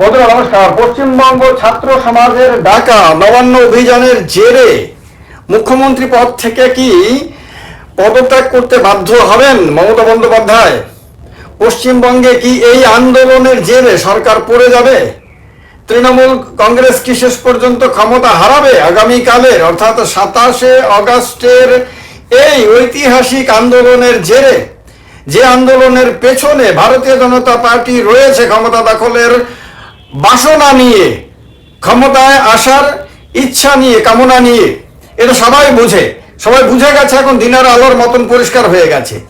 বন্ধুরা, নমস্কার। পশ্চিমবঙ্গ ছাত্র সমাজের ডাকা নবান্ন অভিযানের জেরে মুখ্যমন্ত্রী পদ থেকে কি পদত্যাগ করতে বাধ্য হবেন মমতা বন্দ্যোপাধ্যায়? পশ্চিমবঙ্গে কি এই আন্দোলনের জেরে সরকার পড়ে যাবে? তৃণমূল কংগ্রেস কি শেষ পর্যন্ত ক্ষমতা হারাবে আগামীকালের, অর্থাৎ সাতাশে অগাস্টের এই ঐতিহাসিক আন্দোলনের জেরে? যে আন্দোলনের পেছনে ভারতীয় জনতা পার্টি রয়েছে ক্ষমতা দখলের বাসনা নিয়ে, ক্ষমতায় আসার ইচ্ছা নিয়ে, কামনা নিয়ে, এটা সবাই বুঝে। সবাই বুঝে গেছে এখন দিনের আলোর মতন পরিষ্কার হয়ে গেছে।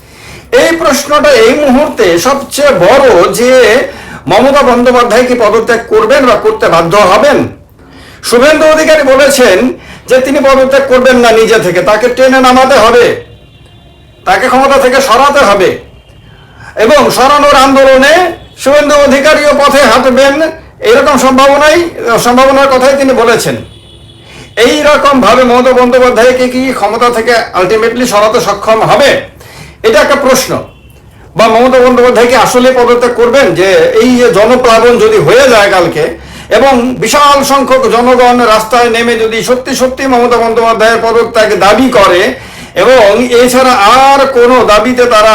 এই প্রশ্নটা এই মুহূর্তে সবচেয়ে বড় যে মমতা বন্দ্যোপাধ্যায় কি পদত্যাগ করবেন বা করতে বাধ্য হবেন? শুভেন্দু অধিকারী বলেছেন যে তিনি পদত্যাগ করবেন না নিজে থেকে, তাকে টেনে নামাতে হবে। তাকে ক্ষমতা থেকে সরাতে হবে। এবং সরানোর আন্দোলনে শুভেন্দু অধিকারীও পথে হাঁটবেন এরকম সম্ভাবনাই, সম্ভাবনার কথাই তিনি বলেছেন। এই রকম ভাবে মমতা বন্দ্যোপাধ্যায়কে কি ক্ষমতা থেকে আলটিমেটলি সরাতে সক্ষম হবে? এটা একটা প্রশ্ন। বা মমতা বন্দ্যোপাধ্যায় কি আসলে পদত্যাগ করবেন? যে এই জনপ্লাবন যদি হয়ে যায় কালকে, এবং বিশাল সংখ্যক জনগণ রাস্তায় নেমে যদি সত্যি সত্যি মমতা বন্দ্যোপাধ্যায়ের পদত্যাগ দাবি করে, এবং এছাড়া আর কোনো দাবিতে তারা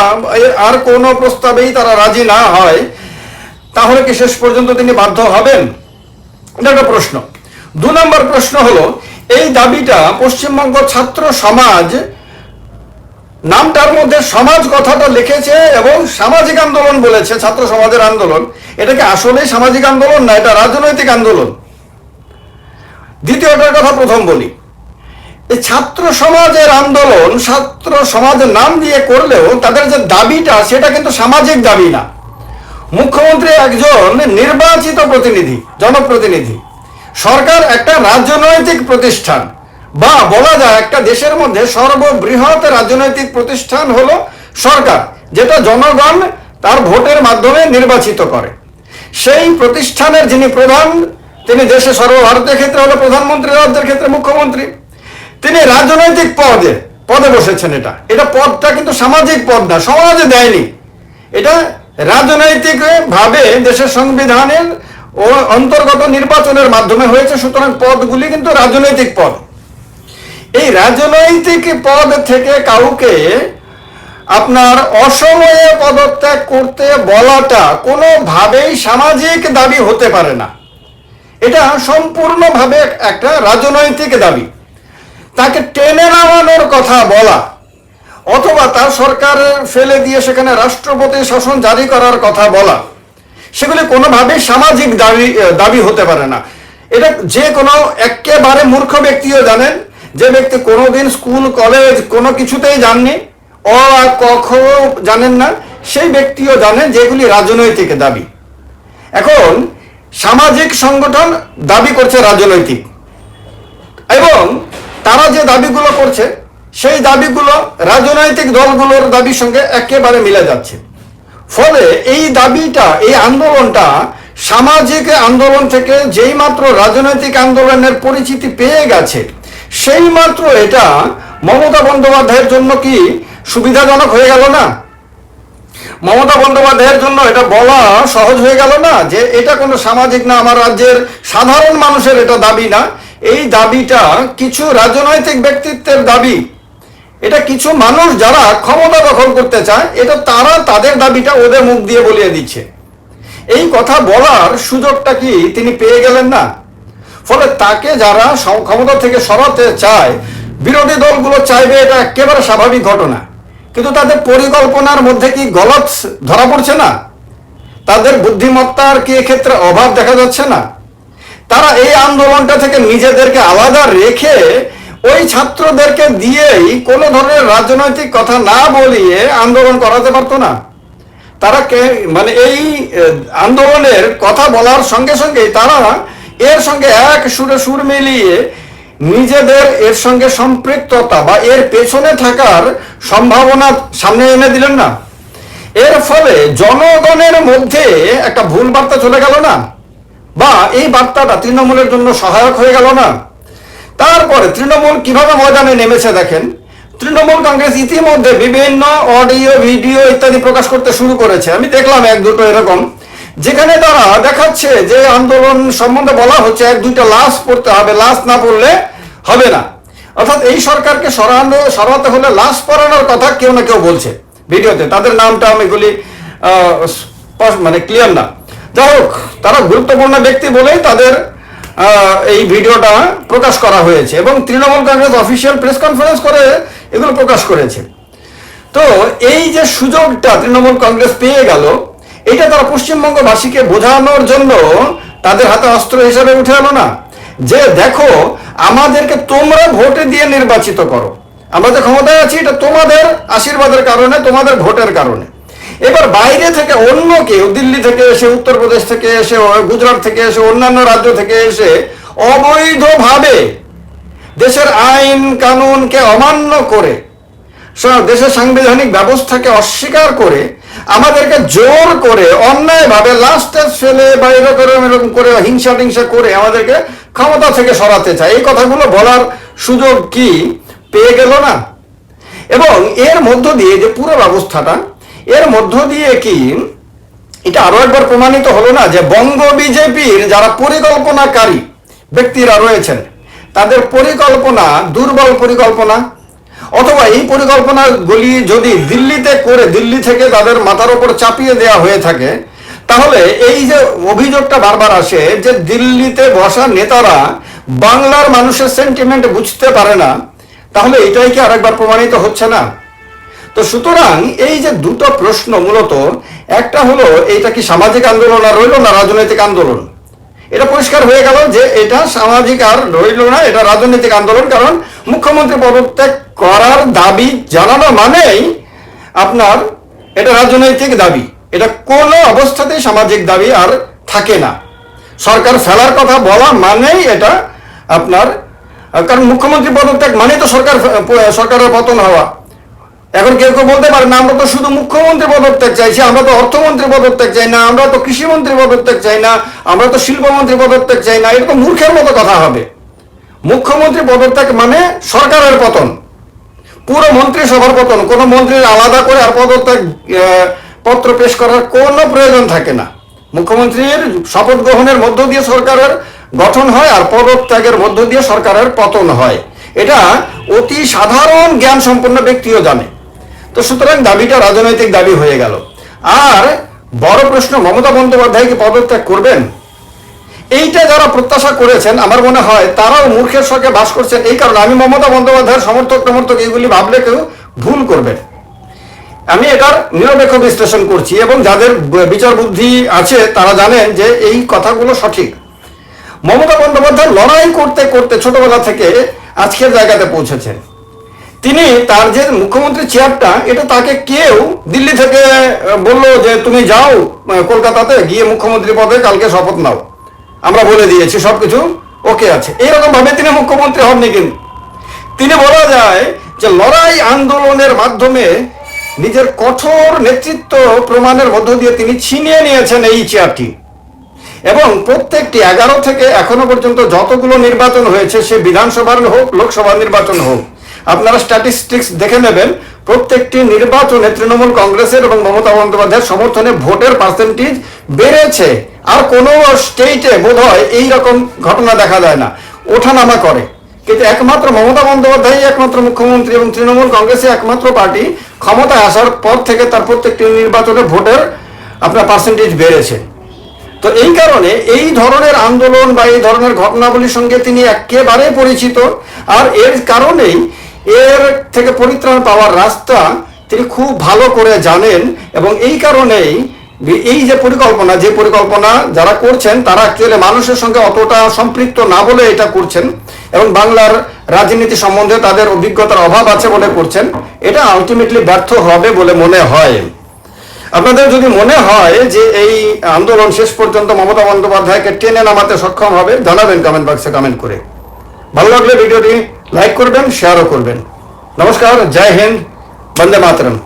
আর কোনো প্রস্তাবেই তারা রাজি না হয় তাহলে কি শেষ পর্যন্ত তিনি বাধ্য হবেন? এটা একটা প্রশ্ন। দু নম্বর প্রশ্ন হলো, এই দাবিটা পশ্চিমবঙ্গ ছাত্র সমাজ, নামটার মধ্যে সমাজ কথাটা লিখেছে এবং সামাজিক আন্দোলন বলেছে, ছাত্র সমাজের আন্দোলন। এটা কি আসলে সামাজিক আন্দোলন না এটা রাজনৈতিক আন্দোলন? দ্বিতীয়টার কথা প্রথম বলি। এই ছাত্র সমাজের আন্দোলন, ছাত্র সমাজের নাম দিয়ে করলেও তাদের যে দাবিটা, সেটা কিন্তু সামাজিক দাবি না। মুখ্যমন্ত্রী একজন নির্বাচিত প্রতিনিধি, জনপ্রতিনিধি। সরকার একটা রাজনৈতিক প্রতিষ্ঠান বা বলা যায় একটা দেশের মধ্যে সর্ববৃহৎ রাজনৈতিক প্রতিষ্ঠান হলো সরকার, যেটা জনগণ তার ভোটের মাধ্যমে নির্বাচিত করে। সেই প্রতিষ্ঠানের যিনি প্রধান, তিনি দেশে সর্বভারতীয় ক্ষেত্রে হলো প্রধানমন্ত্রী, রাজ্যের ক্ষেত্রে মুখ্যমন্ত্রী। তিনি রাজনৈতিক পদে পদে বসেছেন এটা। এটা পদটা কিন্তু সামাজিক পদ না, সমাজে দেয়নি। এটা রাজনৈতিক ভাবে দেশের সংবিধানের ও অন্তর্গত নির্বাচনের মাধ্যমে হয়েছে, সুতরাং পদগুলি কিন্তু রাজনৈতিক পদ। এই রাজনৈতিক পদ থেকে কাউকে আপনার অসময়ে পদত্যাগ করতে বলাটা কোনোভাবেই সামাজিক দাবি হতে পারে না। এটা সম্পূর্ণভাবে একটা রাজনৈতিক দাবি। তাকে টেনে নামানোর কথা বলা অথবা তার সরকার ফেলে দিয়ে সেখানে রাষ্ট্রপতি শাসন জারি করার কথা বলা, সেগুলি কোনোভাবেই সামাজিক দাবি দাবি হতে পারে না। এটা যে কোনো একেবারে মূর্খ ব্যক্তিও জানেন, যে ব্যক্তি কোনোদিন স্কুল, কলেজ কোনো কিছুতেই জাননি অ আর ক, খ জানেন না, সেই ব্যক্তিও জানেন যেগুলি রাজনৈতিক দাবি। এখন সামাজিক সংগঠন দাবি করছে রাজনৈতিক, এবং তারা যে দাবিগুলো করছে সেই দাবিগুলো রাজনৈতিক দলগুলোর দাবির সঙ্গে একেবারে মিলে যাচ্ছে। ফলে এই দাবিটা, এই আন্দোলনটা সামাজিক আন্দোলন থেকে যেই মাত্র রাজনৈতিক আন্দোলনের পরিচিতি পেয়ে গেছে সেই মাত্র এটা মমতা বন্দ্যোপাধ্যায়ের জন্য কি সুবিধাজনক হয়ে গেল না? মমতা বন্দ্যোপাধ্যায়ের জন্য এটা বলা সহজ হয়ে গেল না যে এটা কোনো সামাজিক না, আমার রাজ্যের সাধারণ মানুষের এটা দাবি না। এই দাবিটা কিছু রাজনৈতিক ব্যক্তিত্বের দাবি এটা কিছু মানুষ যারা ক্ষমতা দখল করতে চায়, এটা তারা তাদের দাবিটা ওদের মুখ দিয়ে বলিয়ে দিচ্ছে। এই কথা বলার সুযোগটা কি তিনি পেয়ে গেলেন না? ফলে তাকে যারা ক্ষমতা থেকে সরাতে চায়, বিরোধী দলগুলো চাইবে এটা একেবারে স্বাভাবিক ঘটনা। কিন্তু তাদের পরিকল্পনার মধ্যে কি গলত ধরা পড়ছে না? তাদের বুদ্ধিমত্তার কি এক্ষেত্রে অভাব দেখা যাচ্ছে না? তারা এই আন্দোলনটা থেকে নিজেদেরকে আলাদা রেখে ওই ছাত্রদেরকে দিয়েই কোনো ধরনের রাজনৈতিক কথা না বলিয়ে আন্দোলন করাতে পারতো না। তারা মানে এই আন্দোলনের কথা বলার সঙ্গে সঙ্গে তারা এর সঙ্গে এক সুরে সুর মিলিয়ে নিজেদের এর সঙ্গে সম্পৃক্ততা বা এর পেছনে থাকার সম্ভাবনা সামনে এনে দিলেন না। এর ফলে জনগণের মধ্যে একটা ভুল বার্তা চলে গেল না, বা এই বার্তাটা তৃণমূলের জন্য সহায়ক হয়ে গেল না। তারপরে তৃণমূল কীভাবে ময়দানে নেমেছে দেখেন? তৃণমূল কংগ্রেস ইতিমধ্যে বিভিন্ন অডিও, ভিডিও ইত্যাদি প্রকাশ করতে শুরু করেছে। আমি দেখলাম এক দুটো এরকম, যেখানে তারা দেখাচ্ছে যে আন্দোলন সম্বন্ধে বলা হচ্ছে এক দুইটা লাশ পড়তে হবে, লাশ না পড়লে হবে না। অর্থাৎ এই সরকারকে সরানো, সরাতে হলে লাশ পড়ানোর কথা কেউ না কেউ বলছে ভিডিওতে। তাদের নামটা আমি এগুলি মানে ক্লিয়ার না। যাই হোক, তারা গুরুত্বপূর্ণ ব্যক্তি বলেই তাদের এই ভিডিওটা প্রকাশ করা হয়েছে এবং Trinamool Congress official press conference করে এগুলো প্রকাশ করেছে। তো এই যে সুযোগটা তৃণমূল কংগ্রেস পেয়ে গেল, এটা তারা পশ্চিমবঙ্গবাসীকে বোঝানোর জন্য তাদের হাতে অস্ত্র হিসাবে উঠে এলো না। যে দেখো, আমাদেরকে তোমরা ভোটে দিয়ে নির্বাচিত করো। আমরা যে ক্ষমতায় আছি, এটা তোমাদের আশীর্বাদের কারণে, তোমাদের ভোটের কারণে। এবার বাইরে থেকে অন্য কেউ, দিল্লি থেকে এসে উত্তরপ্রদেশ থেকে এসে গুজরাট থেকে এসে, অন্যান্য রাজ্য থেকে এসে অবৈধভাবে দেশের আইন, কানুনকে অমান্য করে দেশের সাংবিধানিক ব্যবস্থাকে অস্বীকার করে, আমাদেরকে জোর করে, অন্যায়ভাবে লাস্টে ফেলে বা এরকম এরকম করে, হিংসা টিংসা করে আমাদেরকে ক্ষমতা থেকে সরাতে চায়। এই কথাগুলো বলার সুযোগ কি? পেয়ে গেল না। এবং এর মধ্য দিয়ে যে পুরো ব্যবস্থাটা এর মধ্য দিয়ে কি? এটা আরও একবার প্রমাণিত হলো না যে বঙ্গ বিজেপির যারা পরিকল্পনাকারী ব্যক্তিরা রয়েছেন, তাদের পরিকল্পনা দুর্বল পরিকল্পনা। অথবা এই পরিকল্পনাগুলি যদি দিল্লিতে করে, দিল্লি থেকে তাদের মাথার ওপর চাপিয়ে দেওয়া হয়ে থাকে, তাহলে এই যে অভিযোগটা বারবার আসে যে দিল্লিতে বসা নেতারা বাংলার মানুষের সেন্টিমেন্ট বুঝতে পারে না, তাহলে এটাই কি আরেকবার প্রমাণিত হচ্ছে না? তো সুতরাং এই যে দুটো প্রশ্ন মূলত, একটা হলো, এইটা কি সামাজিক আন্দোলন আর রইল না রাজনৈতিক আন্দোলন? এটা পরিষ্কার হয়ে গেল যে এটা সামাজিক আর রইল না, এটা রাজনৈতিক আন্দোলন, কারণ মুখ্যমন্ত্রী পদত্যাগ করার দাবি জানানো মানেই আপনার এটা রাজনৈতিক দাবি। এটা কোনো অবস্থাতেই সামাজিক দাবি আর থাকে না। সরকার ফেলার কথা বলা মানেই এটা আপনার, কারণ মুখ্যমন্ত্রী পদত্যাগ মানেই তো সরকার সরকারের পতন হওয়া। এখন কেউ কেউ বলতে পারে না আমরা তো শুধু মুখ্যমন্ত্রী পদত্যাগ চাইছি আমরা তো অর্থমন্ত্রী পদত্যাগ চাই না, আমরা তো কৃষিমন্ত্রী পদত্যাগ চাই না, আমরা তো শিল্পমন্ত্রী পদত্যাগ চাই না, এটা তো মূর্খের মতো কথা হবে। মুখ্যমন্ত্রী পদত্যাগ মানে সরকারের পতন, পুরো মন্ত্রিসভার পতন, কোনো মন্ত্রীর আলাদা করে আর পদত্যাগ পত্র পেশ করার কোনো প্রয়োজন থাকে না। মুখ্যমন্ত্রীর শপথ গ্রহণের মধ্য দিয়ে সরকারের গঠন হয় আর পদত্যাগের মধ্য দিয়ে সরকারের পতন হয়। এটা অতি সাধারণ জ্ঞান সম্পন্ন ব্যক্তিও জানে। তো সুতরাং দাবিটা রাজনৈতিক দাবি হয়ে গেল। আর বড় প্রশ্ন, মমতা বন্দ্যোপাধ্যায় কি পদত্যাগ করবেন? এইটা যারা প্রত্যাশা করেছেন, আমার মনে হয় তারাও মূর্খের সঙ্গে বাস করছেন এই কারণে। আমি মমতা বন্দ্যোপাধ্যায়ের সমর্থক সমর্থক এইগুলি ভাবলে কেউ ভুল করবেন। আমি এটার নিরপেক্ষ বিশ্লেষণ করছি এবং যাদের বিচার বুদ্ধি আছে, তারা জানেন যে এই কথাগুলো সঠিক। মমতা বন্দ্যোপাধ্যায় লড়াই করতে করতে ছোটবেলা থেকে আজকের জায়গাতে পৌঁছেছেন। তিনি তার যে মুখ্যমন্ত্রী চেয়ারটা, এটা তাকে কেউ দিল্লি থেকে বলল যে তুমি যাও কলকাতাতে গিয়ে মুখ্যমন্ত্রী পদে কালকে শপথ নাও। আমরা বলে দিয়েছি, সবকিছু ওকে আছে। এইরকম ভাবে তিনি মুখ্যমন্ত্রী হননি কিন্তু। তিনি বলা যায় যে লড়াই আন্দোলনের মাধ্যমে নিজের কঠোর নেতৃত্ব প্রমাণের মধ্য দিয়ে তিনি ছিনিয়ে নিয়েছেন এই চেয়ারটি। এবং প্রত্যেকটি এগারো থেকে এখনও পর্যন্ত যতগুলো নির্বাচন হয়েছে, সে বিধানসভার হোক লোকসভা নির্বাচন হোক আপনারা স্ট্যাটিস্টিক্স দেখে নেবেন, প্রত্যেকটি নির্বাচনে তৃণমূল কংগ্রেসের এবং মমতা বন্দ্যোপাধ্যায়ের সমর্থনে ভোটের পার্সেন্টেজ বেড়েছে। আর কোনো স্টেটে বোধ হয় এইরকম ঘটনা দেখা যায় না। ওঠানামা করে। কিন্তু একমাত্র মমতা বন্দ্যোপাধ্যায় একমাত্র মুখ্যমন্ত্রী এবং তৃণমূল কংগ্রেসে একমাত্র পার্টি ক্ষমতায় আসার পর থেকে তার প্রত্যেকটি নির্বাচনে ভোটের আপনার পার্সেন্টেজ বেড়েছে। তো এই কারণে এই ধরনের আন্দোলন বা এই ধরনের ঘটনাবলীর সঙ্গে তিনি একেবারে পরিচিত। আর এর কারণেই এর থেকে পরিত্রাণ পাওয়ার রাস্তা তিনি খুব ভালো করে জানেন এবং এই কারণেই এই যে পরিকল্পনা যে পরিকল্পনা যারা করছেন, তারা অ্যাকচুয়ালি মানুষের সঙ্গে অতটা সম্পৃক্ত না বলে এটা করছেন এবং বাংলার রাজনীতি সম্বন্ধে তাদের অভিজ্ঞতার অভাব আছে বলে করছেন। এটা আলটিমেটলি ব্যর্থ হবে বলে মনে হয়। আপনাদের যদি মনে হয় যে এই আন্দোলন শেষ পর্যন্ত মমতা বন্দ্যোপাধ্যায়কে টেনে নামাতে সক্ষম হবে, জানাবেন কমেন্ট বক্সে কমেন্ট করে। ভালো লাগলে ভিডিওটি লাইক করবেন শেয়ারও করবেন নমস্কার জয় হিন্দ বন্দে মাতরম